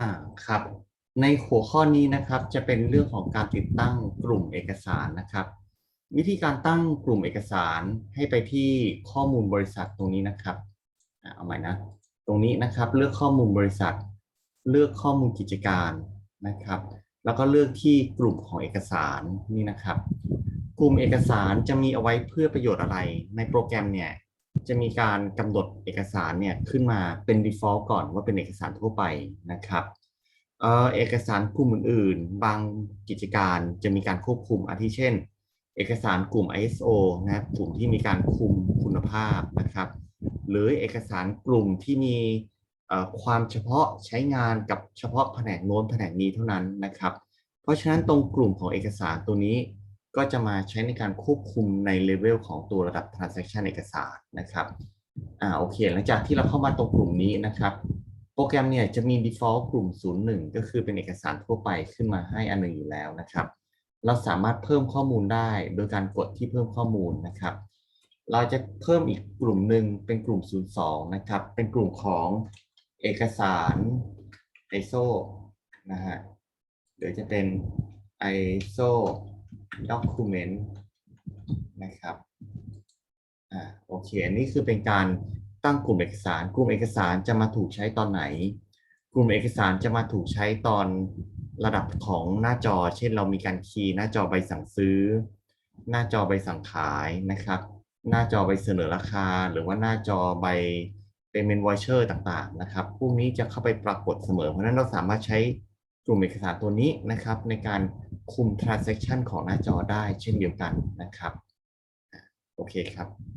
อ่าครับ ในหัวข้อนี้นะครับจะเป็นเรื่องของการติดตั้งกลุ่มเอกสารนะครับ วิธีการตั้งกลุ่มเอกสารให้ไปที่ข้อมูลบริษัทตรงนี้นะครับอ่าเอาใหม่นะ ตรงนี้นะครับเลือกข้อมูลบริษัท เลือกข้อมูลกิจการนะครับ แล้วก็เลือกที่กลุ่มของเอกสารนี่นะครับ กลุ่มเอกสารจะมีเอาไว้เพื่อประโยชน์อะไร ในโปรแกรมเนี่ย จะมีการกำหนดเอกสารเนี่ยขึ้นมาเป็น default ก่อนว่าเป็นเอกสารทั่วไปนะครับเออเอกสารกลุ่มอื่นๆ บางกิจการจะมีการควบคุมอาทิเช่น เอกสารกลุ่ม ISO นะครับกลุ่มที่มีการคุมคุณภาพนะครับ หรือเอกสารกลุ่มที่มีความเฉพาะใช้งานกับเฉพาะแผนกโน้นแผนกนี้เท่านั้นนะครับ เพราะฉะนั้นตรงกลุ่มของเอกสารตัวนี้ ก็จะมาใช้ในการควบคุมในเลเวลของตัวระดับ transaction เอกสารนะครับอ่าโอเค หลังจากที่เราเข้ามาตรงกลุ่มนี้นะครับ โปรแกรมเนี่ยจะมี default กลุ่ม 01 ก็คือเป็นเอกสารทั่วไปขึ้นมาให้อันหนึ่งอยู่แล้วนะครับ เราสามารถเพิ่มข้อมูลได้โดยการกดที่เพิ่มข้อมูลนะครับ เราจะเพิ่มอีกกลุ่มหนึ่งเป็นกลุ่ม 02 นะครับ เป็นกลุ่มของเอกสาร ISO นะฮะหรือจะเป็น ISO document นะครับอ่าโอเค อันนี้คือเป็นการตั้งกลุ่มเอกสาร กลุ่มเอกสารจะมาถูกใช้ตอนไหน กลุ่มเอกสารจะมาถูกใช้ตอนระดับของหน้าจอ เช่น เรามีการคีย์หน้าจอใบสั่งซื้อ หน้าจอใบสั่งขายนะครับ หน้าจอใบเสนอราคา หรือว่าหน้าจอใบ payment voucher ต่างๆ นะครับ พวกนี้จะเข้าไปปรากฏเสมอ เพราะฉะนั้นเราสามารถใช้กลุ่มเอกสารตัวนี้นะครับ ในการ คุม transaction ของหน้าจอได้เช่นเดียวกันนะครับ โอเคครับ